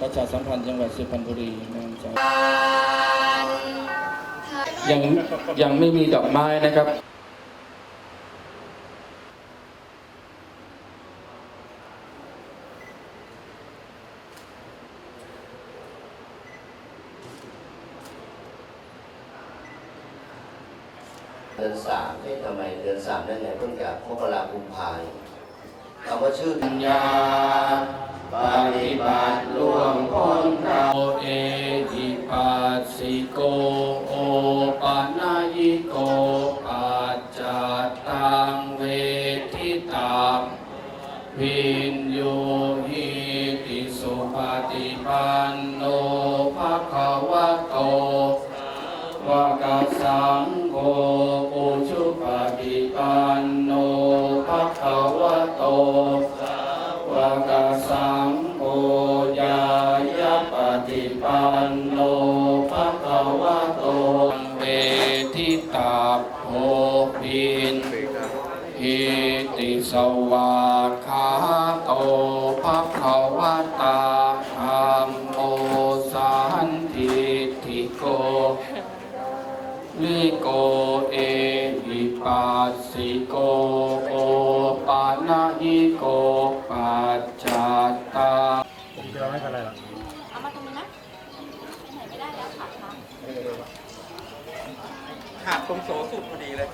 ประชาสัมพันธ์จังหวัดสุพรรณบุรีนะครับยังยังไม่มีดอกไม้นะครับเดือนสามเอ๊ะทำไมเดือนสามได้ไงเพิ่งจากมกราคมพายคำว่าชื่อปัญญาปฏิบัติ ร่วมพ้นเราเอหิปัสสิโกโอปานายิโกปัจจตังเวทิตาวินโยหิติสุปฏิปันโนภะคะวะโตวากาสังโฆปุชุปฏิปันโนภะคะวะโตวากาสัง ปันโนภะคะวะโตเวทิตาโพปินอิติสวาคาโตภะคะวะตาธัมโมสันติทิโกลิโกเอหิปัสสิโก ขาดตรงโสสุดพอดีเลย